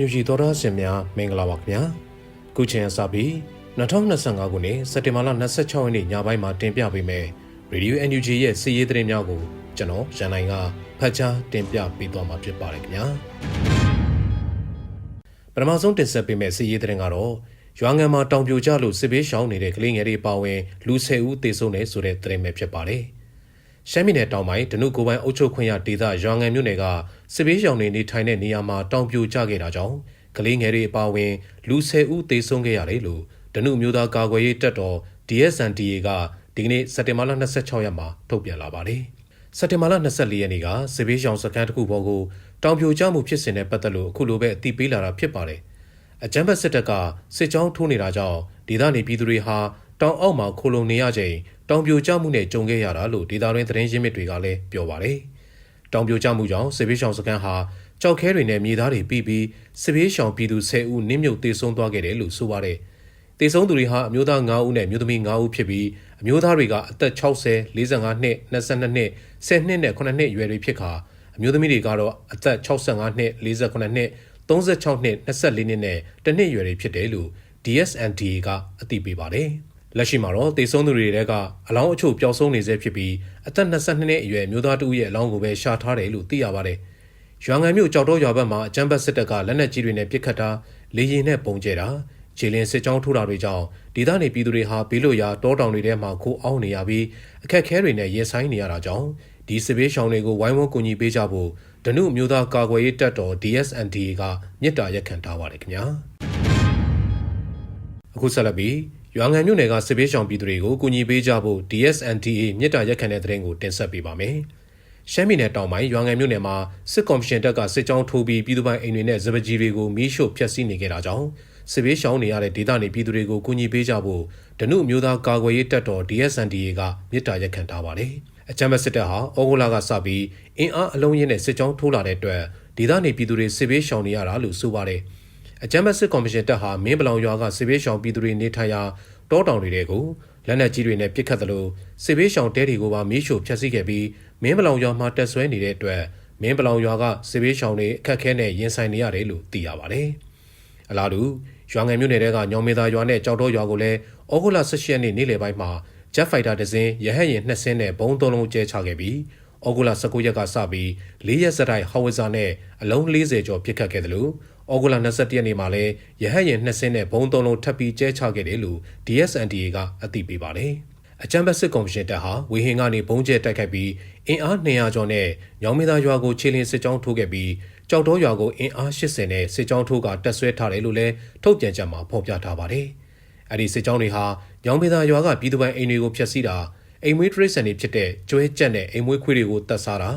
ညူဂျီသောတာရှင်များမင်္ဂလာပါခင်ဗျာခုချိန်အစပြီး2025ခုနှစ်စက်တင်ဘာလ26ရက်နေ့ညပိုင်းမှာတင်ပြပေးမယ် Radio NUG ရဲ့စီးရေးသတင်းများကိုကျွန်တော်ရန်နိုင်ကဖတ်ကြားတင်ပြပေးသွားမှာဖြစ်ပါတယ်ခင်ဗျာပထမဆုံးတင်ဆက်ပေးမယ့်စီးရေးသတင်းကတော့ရွာငံမှာတောင်ပြိုကျလို့စစ်ဘေးရှောင်နေတဲ့ကလေးငယ်တွေပါဝင်လူ10ဦးသေဆုံးတယ်ဆိုတဲ့သတင်းပဲဖြစ်ပါတယ် ရှမ်းပြည်နယ်တောင်ပိုင်းဒနုကိုပိုင်းအုပ်ချုပ်ခွင့်ရဒေသရွာငံမြို့နယ်ကစစ်ဘေးရှောင်တွေနေထိုင်တဲ့နေရာမှာတောင်ပြိုကျခဲ့တာကြောင့်ကလေးငယ်တွေအပါအဝင်လူ10ဦးသေဆုံးခဲ့ရတယ်လို့ဒနုမျိုးသားကာကွယ်ရေးတပ်တော် DSNDA ကဒီကနေ့စက်တင်ဘာလ26ရက်မှာထုတ်ပြန်လာပါတယ်။စက်တင်ဘာလ24ရက်နေ့ကစစ်ဘေးရှောင်စခန်းတစ်ခုပေါ်ကိုတောင်ပြိုကျမှုဖြစ်စဉ်နဲ့ပတ်သက်လို့အခုလိုပဲအသိပေးလာတာဖြစ်ပါတယ်။အကြမ်းဖက်စစ်တပ်ကစစ်ကြောင်းထိုးနေတာကြောင့်ဒေသနေပြည်သူတွေဟာတောင်အောက်မှာခိုလုံနေရချိန် တောင်ပြိုကျမှုနဲ့ကြုံခဲ့ရတာလို့ဒေသတွင်းသတင်းရင်းမြစ်တွေကလည်းပြောပါတယ်။တောင်ပြိုကျမှုကြောင့်စစ်ဘေးရှောင်စခန်းဟာကြောက်ခဲတွေနဲ့မြေသားတွေပြီးပြီးစစ်ဘေးရှောင်ပြည်သူ10ဦးနင်းမြုပ်တေဆုံးသွားခဲ့တယ်လို့ဆိုပါတယ်။တေဆုံးသူတွေဟာအမျိုးသား9ဦးနဲ့မျိုးသမီး9ဦးဖြစ်ပြီးအမျိုးသားတွေကအသက်60 45နှစ်22နှစ်10နှစ်နဲ့9နှစ်ရွယ်တွေဖြစ်ခါအမျိုးသမီးတွေကတော့အသက်65နှစ်48နှစ်36နှစ်24နှစ်နဲ့တနှစ်ရွယ်တွေဖြစ်တယ်လို့ DSNDA ကအသိပေးပါတယ်။ လက်ရှိမှာတော့တေဆုံးသူတွေတဲကအလောင်းအချို့ပျောက်ဆုံးနေဆဲဖြစ်ပြီးအသက်22နှစ်အရွယ်မျိုးသားတဦးရဲ့အလောင်းကိုပဲရှာထားတယ်လို့သိရပါတယ်။ရွာငံမြို့ကြောက်တော့ရွာဘက်မှာအကြမ်းဖက်စစ်တပ်ကလက်နက်ကြီးတွေနဲ့ပစ်ခတ်တာလေရင်နဲ့ပုံကျဲတာခြေလင်းစစ်ကြောင်းထိုးတာတွေကြောင့်ဒေသနေပြည်သူတွေဟာဘေးလွတ်ရာတောတောင်တွေထဲမှာခိုးအောင်းနေရပြီးအခက်အခဲတွေနဲ့ရင်ဆိုင်နေရတာကြောင့်ဒီစစ်ဘေးရှောင်တွေကိုဝိုင်းဝန်းကူညီပေးကြဖို့ဒနုမျိုးသားကာကွယ်ရေးတပ်တော် DSNDA ကမြစ်တာရက်ခံထားပါတယ်ခင်ဗျာအခုဆက်လက်ပြီး ရွာငံမြို့နယ်ကစစ်ဘေးရှောင်ပြည်သူတွေကိုကူညီပေးကြဖို့ DSNDA မြစ်တာရက်ခံတဲ့တဲ့ရင်ကိုတင်ဆက်ပေးပါမယ်ရှမ်းပြည်နယ်တောင်ပိုင်းရွာငံမြို့နယ်မှာစစ်ကော်မရှင်တပ်ကစစ်ကြောင်းထိုးပြီးပြည်သူပိုင်အိမ်တွေနဲ့ဇပကြီးတွေကိုမီးရှို့ဖျက်ဆီးနေကြတာကြောင့်စစ်ဘေးရှောင်နေရတဲ့ဒေသနေပြည်သူတွေကိုကူညီပေးကြဖို့ဒနုမျိုးသားကာကွယ်ရေးတပ်တော် DSNDA ကမြစ်တာရက်ခံထားပါတယ်။အကြမ်းဖက်စစ်တပ်ဟာဩဂုတ်လကစပြီးအင်အားအလုံးရင်းနဲ့စစ်ကြောင်းထိုးလာတဲ့အတွက်ဒေသနေပြည်သူတွေစစ်ဘေးရှောင်နေရတာလို့ဆိုပါတယ်။ အကြမ်းဖက်စစ်ကော်မရှင်တပ်ဟာမင်းပလောင်ရွာကစစ်ဘေးရှောင်ပြည်သူတွေနေထိုင်ရာတောတောင်တွေကိုလက်နက်ကြီးတွေနဲ့ပစ်ခတ်သလိုစစ်ဘေးရှောင်တဲတွေကိုပါမီးရှို့ဖျက်ဆီးခဲ့ပြီးမင်းပလောင်ရွာမှာတက်ဆွဲနေတဲ့အတွက်မင်းပလောင်ရွာကစစ်ဘေးရှောင်တွေအခက်အခဲနဲ့ရင်ဆိုင်နေရတယ်လို့သိရပါတယ်။အလားတူရွာငံမြို့နယ်တဲကညောင်မေသာရွာနဲ့ကြောက်တော့ရွာကိုလည်းဩဂုတ်လ18ရက်နေ့နေ့လယ်ပိုင်းမှာဂျက်ဖိုက်တာတစ်စင်းရဟတ်ယာဉ်နှစ်စင်းနဲ့ဘုံသုံးလုံးကျဲချခဲ့ပြီးဩဂုတ်လ19ရက်ကစပြီး၄ရက်စတိုက်ဟော်ဝစ်ဇာနဲ့အလုံး40ကျော်ပစ်ခတ်ခဲ့တယ်လို့ ဩဂုတ်လ21ရက်နေ့မှာလည်းရဟတ်ယာဉ်နှစ်စင်းနဲ့ဘုံသုံးလုံးထပ်ပြီးကျဲချခဲ့တယ်လို့ DSNDA ကအသိပေးပါတယ်။အကြံပတ်စစ်ကော်မရှင်တပ်ဟာဝေဟင်ကနေဘုံကျဲတိုက်ခိုက်ပြီးအင်အား200ကျော်နဲ့ညောင်မေသာရွာကိုခြေလင်းစစ်ကြောင်းထိုးခဲ့ပြီးကြောက်တော်ရွာကိုအင်အား80နဲ့စစ်ကြောင်းထိုးကတက်ဆွဲထားတယ်လို့လည်းထုတ်ပြန်ချက်မှာဖော်ပြထားပါတယ်။အဲ့ဒီစစ်ကြောင်းတွေဟာညောင်မေသာရွာကပြည်သူပိုင်အိမ်တွေကိုဖျက်ဆီးတာအိမ်မွေးတရိတ်ဆန်တွေဖြစ်တဲ့ကျွဲကြက်နဲ့အိမ်မွေးခွေးတွေကိုတတ်စားတာ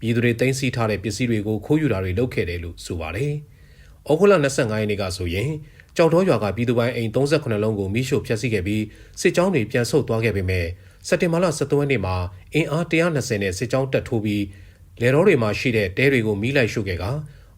ပြည်သူတွေတင်စီထားတဲ့ပစ္စည်းတွေကိုခိုးယူတာတွေလုပ်ခဲ့တယ်လို့ဆိုပါတယ်။ ဩဂုတ်လ25ရက်နေ့ကဆိုရင်ကြောက်တော်ရွာကပြည်သူပိုင်အိမ်38လုံးကိုမိရှို့ဖျက်ဆီးခဲ့ပြီးစစ်ကြောင်းတွေပြန်ဆုတ်သွားခဲ့ပေမဲ့စက်တင်ဘာလ23ရက်နေ့မှာအင်အား120နဲ့စစ်ကြောင်းတက်ထိုးပြီးလေတော်တွေမှာရှိတဲ့တဲတွေကိုမိလိုက်ရှို့ခဲ့က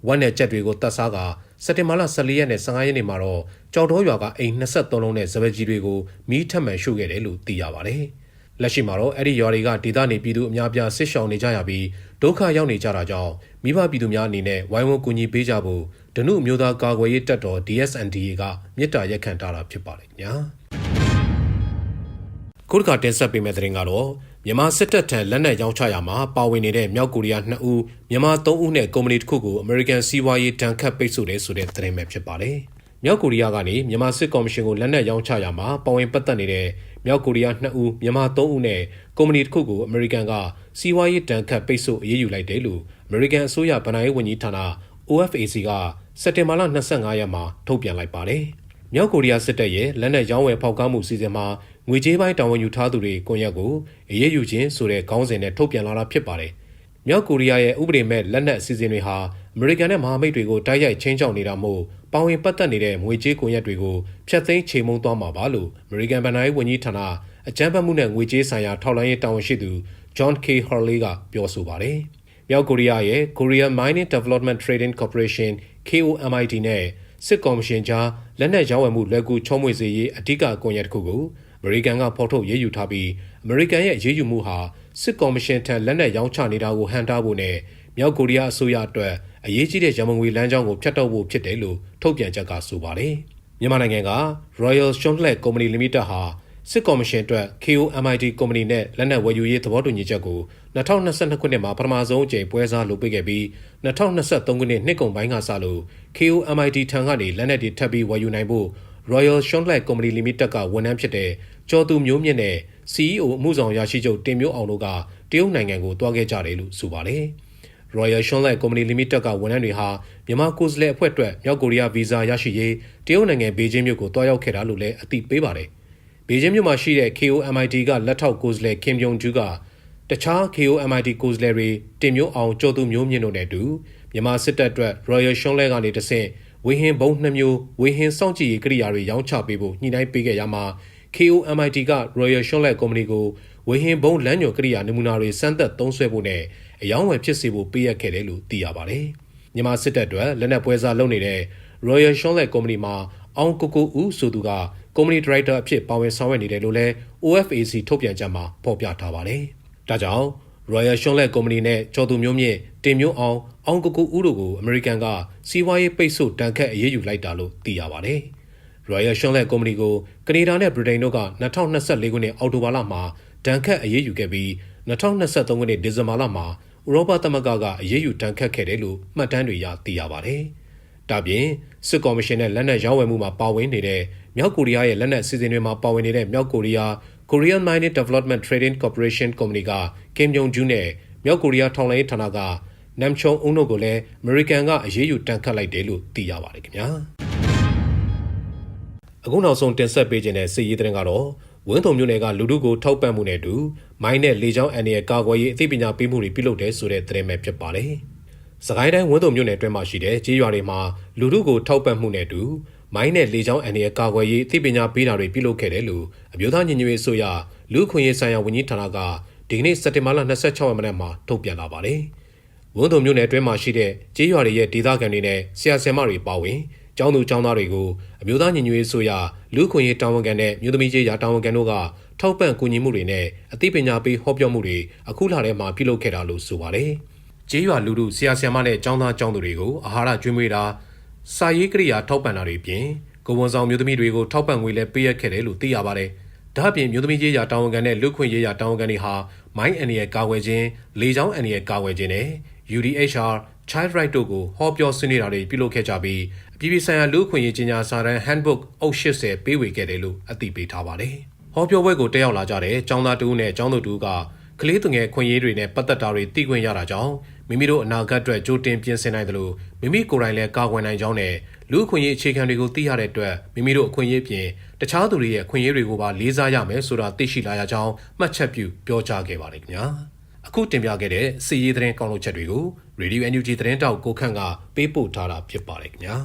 ဝက်နဲ့ကြက်တွေကိုတတ်စားကစက်တင်ဘာလ14ရက်နဲ့15ရက်နေ့မှာတော့ကြောက်တော်ရွာကအိမ်23လုံးနဲ့ဇပကြီးတွေကိုမိထပ်မံရှို့ခဲ့တယ်လို့သိရပါတယ်။လက်ရှိမှာတော့အဲ့ဒီရွာတွေကဒေသနေပြည်သူအများပြားဆစ်ရှောင်နေကြရပြီးဒုက္ခရောက်နေကြတာကြောင့်မိဘပြည်သူများအနေနဲ့ဝိုင်းဝန်းကူညီပေးကြဖို့ ဒနုမျိုးသားကာကွယ်ရေးတပ်တော် DSNDA ကမြစ်တာရက်ခံထားတာဖြစ်ပါတယ်ခင်ဗျာခုတစ်ခါတင်ဆက်ပေးမယ့်သတင်းကတော့မြန်မာစစ်တပ်ထံလက်နက်ရောင်းချရာမှာပါဝင်နေတဲ့မြောက်ကိုရီးယား2ဦးမြန်မာ3ဦးနဲ့ကုမ္ပဏီတစ်ခုကို American စီးပွားရေးတန်ခတ်ပိတ်ဆို့တယ်ဆိုတဲ့သတင်းပဲဖြစ်ပါတယ်မြောက်ကိုရီးယားကနေမြန်မာစစ်ကော်မရှင်ကိုလက်နက်ရောင်းချရာမှာပါဝင်ပတ်သက်နေတဲ့မြောက်ကိုရီးယား2ဦးမြန်မာ3ဦးနဲ့ကုမ္ပဏီတစ်ခုကိုအမေရိကန်ကစီးပွားရေးတန်ခတ်ပိတ်ဆို့အရေးယူလိုက်တယ်လို့အမေရိကန်အစိုးရဗဏ္ဍာရေးဝန်ကြီးဌာန OFAC က စက်တင်ဘာလ25ရက်မှာထုတ်ပြန်လိုက်ပါတယ်။မြောက်ကိုရီးယားစစ်တပ်ရဲ့လက်နက်ရောင်းဝယ်ဖောက်ကားမှုစီစဉ်မှာငွေကြေးပိုင်းတာဝန်ယူထားသူတွေကွန်ရက်ကိုအရေးယူခြင်းဆိုတဲ့ခေါင်းစဉ်နဲ့ထုတ်ပြန်လာတာဖြစ်ပါတယ်။မြောက်ကိုရီးယားရဲ့ဥပဒေမဲ့လက်နက်အစီအစဉ်တွေဟာအမေရိကန်နဲ့မဟာမိတ်တွေကိုတိုက်ရိုက်ချင်းချောက်နေတာမို့ပါဝင်ပတ်သက်နေတဲ့ငွေကြေးကွန်ရက်တွေကိုဖျက်သိမ်းချိန်မုံသွားမှာပါလို့အမေရိကန်ဗဏ္ဍာရေးဝန်ကြီးဌာနအကြမ်းဖက်မှုနဲ့ငွေကြေးဆိုင်ရာထောက်လှမ်းရေးတာဝန်ရှိသူ John K. Hurley ကပြောဆိုပါတယ်။မြောက်ကိုရီးယားရဲ့ Korea Mining Development Trading Corporation KOMID နဲ့စစ်ကော်မရှင်ကြားလက်နက်ရောင်းဝယ်မှုလက်ကူချုံးမွေစေရေးအဓိကကွန်ရက်တစ်ခုကိုအမေရိကန်ကဖော်ထုတ်ရေးယူထားပြီးအမေရိကန်ရဲ့ရေးယူမှုဟာစစ်ကော်မရှင်ထံလက်နက်ရောင်းချနေတာကိုဟန်တားဖို့နဲ့မြောက်ကိုရီးယားအစိုးရအတွက်အရေးကြီးတဲ့ရမန်ငွေလမ်းကြောင်းကိုဖျက်တော့ဖို့ဖြစ်တယ်လို့ထုတ်ပြန်ချက်ကဆိုပါတယ်။မြန်မာနိုင်ငံက Royal Shonlet Company Limited ဟာ စစ်ကော်မရှင်အတွက် KOMIT ကုမ္ပဏီနဲ့လက်နက်ဝယ်ယူရေးသဘောတူညီချက်ကို2022ခုနှစ်မှာပထမဆုံးအကြိမ်ပွဲစားလုပ်ပေးခဲ့ပြီး2023ခုနှစ်နှစ်ကုန်ပိုင်းကစလို့ KOMIT ထံကနေလက်နက်တွေထပ်ပြီးဝယ်ယူနိုင်ဖို့ Royal Shonlet Company Limited ကဝန်ထမ်းဖြစ်တဲ့ကျော်သူမျိုးမြင့်နဲ့ CEO အမှုဆောင်ရရှိချုပ်တင်မျိုးအောင်တို့ကတရုတ်နိုင်ငံကိုတွားခဲ့ကြတယ်လို့ဆိုပါတယ်။ Royal Shonlet Company Limited ကဝန်ထမ်းတွေဟာမြန်မာကိုယ်စားလှယ်အဖွဲ့အတွက်မြောက်ကိုရီးယားဗီဇာရရှိရေးတရုတ်နိုင်ငံဘေကျင်းမြို့ကိုတွားရောက်ခဲ့တာလို့လည်းအသိပေးပါတယ်။ ဘေကျင်းမြို့မှာရှိတဲ့ KOMIT ကလက်ထောက်ကိုယ်စားလှယ်ခင်ပြုံကျူးကတခြား KOMIT ကိုယ်စားလှယ်တွေတင်မျိုးအောင်ကျော်သူမျိုးမြင့်တို့နဲ့အတူမြန်မာစစ်တပ်အတွက် Royal Shonlet ကနေတဆင့်ဝေဟင်ဘုံနှမျိုးဝေဟင်စောင့်ကြည့်ရေးကိရိယာတွေရောင်းချပေးဖို့ညှိနှိုင်းပေးခဲ့ရမှာ KOMIT က Royal Shonlet Company ကိုဝေဟင်ဘုံလမ်းညွှန်ကိရိယာနမူနာတွေစမ်းသပ်သုံးစွဲဖို့နဲ့အယောင်းဝယ်ဖြစ်စေဖို့ပေးရခဲ့တယ်လို့သိရပါတယ်။မြန်မာစစ်တပ်အတွက်လက်နက်ပွဲစားလုပ်နေတဲ့ Royal Shonlet Company မှာအောင်ကိုကိုဦးဆိုသူက Company Director အဖြစ်ပါဝင်ဆောင်ရွက်နေတယ်လို့လည်း OFAC ထုတ်ပြန်ချက်မှာဖော်ပြထားပါတယ်။ဒါကြောင့် Royal Shonlet Company နဲ့ကျော်သူမျိုးမြင့်တင်မျိုးအောင်အောင်ကိုကိုဦးတို့ကိုအမေရိကန်ကစီးပွားရေးပိတ်ဆို့တန်ခတ်အရေးယူလိုက်တာလို့သိရပါတယ်။ Royal Shonlet Company ကိုကနေဒါနဲ့ဗြိတိန်တို့က2024ခုနှစ်အောက်တိုဘာလမှာဒဏ်ခတ်အရေးယူခဲ့ပြီး2023ခုနှစ်ဒီဇင်ဘာလမှာဥရောပသမဂ္ဂကအရေးယူဒဏ်ခတ်ခဲ့တယ်လို့မှတ်တမ်းတွေရသိရပါတယ်။ ဒါပြင်စစ်ကော်မရှင်နဲ့လက်နက်ရောင်းဝယ်မှုမှာပါဝင်နေတဲ့မြောက်ကိုရီးယားရဲ့လက်နက်စီစဉ်တွေမှာပါဝင်နေတဲ့မြောက်ကိုရီးယား Korean Mining Development Trading Corporation Company က Kim Jong Un နဲ့မြောက်ကိုရီးယားထောက်လှမ်းရေးဌာနကနမ်ချုံအုံတို့ကိုလည်းအမေရိကန်ကအရေးယူတန်ခတ်လိုက်တယ်လို့သိရပါတယ်ခင်ဗျာအခုနောက်ဆုံးတင်ဆက်ပေးခြင်းတဲ့စစ်ရေးသတင်းကတော့ဝင်းထုံမြို့နယ်ကလူထုကိုထောက်ပံ့မှုနဲ့အတူမိုင်းနဲ့လေကြောင်းအန်ရဲ့ကာကွယ်ရေးအသိပညာပေးမှုတွေပြုလုပ်တယ်ဆိုတဲ့သတင်းပဲဖြစ်ပါတယ်။ စကိုင်းတိုင်းဝင်းထုံမြို့နယ်အတွင်းမှာရှိတဲ့ကြေးရွာတွေမှာလူထုကိုထောက်ပံ့မှုနဲ့အတူမိုင်းနဲ့လေကြောင်းအန်ရဲ့ကာကွယ်ရေးအသိပညာပေးတာတွေပြုလုပ်ခဲ့တယ်လို့အမျိုးသားညီညွတ်ရေးဆိုရလူခွင့်ရေးဆိုင်ရာဝန်ကြီးဌာနကဒီကနေ့စက်တင်ဘာလ26ရက်နေ့မှာထုတ်ပြန်လာပါတယ်။ဝန်းတုံမြို့နယ်အတွင်းမှာရှိတဲ့ကြေးရွာတွေရဲ့ဒေသခံတွေနဲ့ဆရာဆရာမတွေပါဝင်ကျောင်းသူကျောင်းသားတွေကိုအမျိုးသားညီညွတ်ရေးဆိုရလူခွင့်ရေးတာဝန်ခံတဲ့မြို့သမီးကြီးရာတာဝန်ခံတို့ကထောက်ပံ့ကူညီမှုတွေနဲ့အသိပညာပေးဟောပြောမှုတွေအခုလာထဲမှာပြုလုပ်ခဲ့တာလို့ဆိုပါတယ်။ ကြေးရွာလူထုဆရာဆရာမနဲ့ကျောင်းသားကျောင်းသူတွေကိုအာဟာရကျွေးမွေးတာစာရေးကိရိယာထောက်ပံ့တာတွေပြင်ကိုဝန်ဆောင်မျိုးသမီးတွေကိုထောက်ပံ့ငွေလည်းပေးရခဲ့တယ်လို့သိရပါတယ်။ဒါ့အပြင်မျိုးသမီးရေးရာတာဝန်ခံတဲ့လူခွင့်ရေးရာတာဝန်ခံတွေဟာမိုင်းအန်ရဲ့ကာကွယ်ခြင်းလေကြောင်းအန်ရဲ့ကာကွယ်ခြင်းနဲ့ UDHR Child Right တို့ကိုဟောပြောဆွေးနွေးတာတွေပြုလုပ်ခဲ့ကြပြီးအပြည်ပြည်ဆိုင်ရာလူခွင့်ရေးကြီးညာစာတမ်း Handbook အုပ်80ပေးဝေခဲ့တယ်လို့အသိပေးထားပါတယ်။ဟောပြောပွဲကိုတက်ရောက်လာကြတဲ့ចောင်းသားတူနဲ့ចောင်းသူတူက ကလေးသူငယ်ခွင့်ရေးတွေနဲ့ပတ်သက်တာတွေသိခွင့်ရတာကြောင့်မိမိတို့အနာဂတ်အတွက်ကြိုတင်ပြင်ဆင်နိုင်တယ်လို့မိမိကိုယ်တိုင်လည်းကာကွယ်နိုင်ကြောင်းနဲ့လူအခွင့်အရေးအခြေခံတွေကိုသိရတဲ့အတွက်မိမိတို့အခွင့်အရေးပြင်တခြားသူတွေရဲ့အခွင့်အရေးတွေကိုပါလေးစားရမယ်ဆိုတာသိရှိလာရကြောင်းမှတ်ချက်ပြုပြောကြားခဲ့ပါတယ်ခင်ဗျာအခုတင်ပြခဲ့တဲ့စီရေးသတင်းကောင်းလို့ချက်တွေကို Radio NUG သတင်းတောက်ကိုခန့်ကပေးပို့ထားတာဖြစ်ပါတယ်ခင်ဗျာ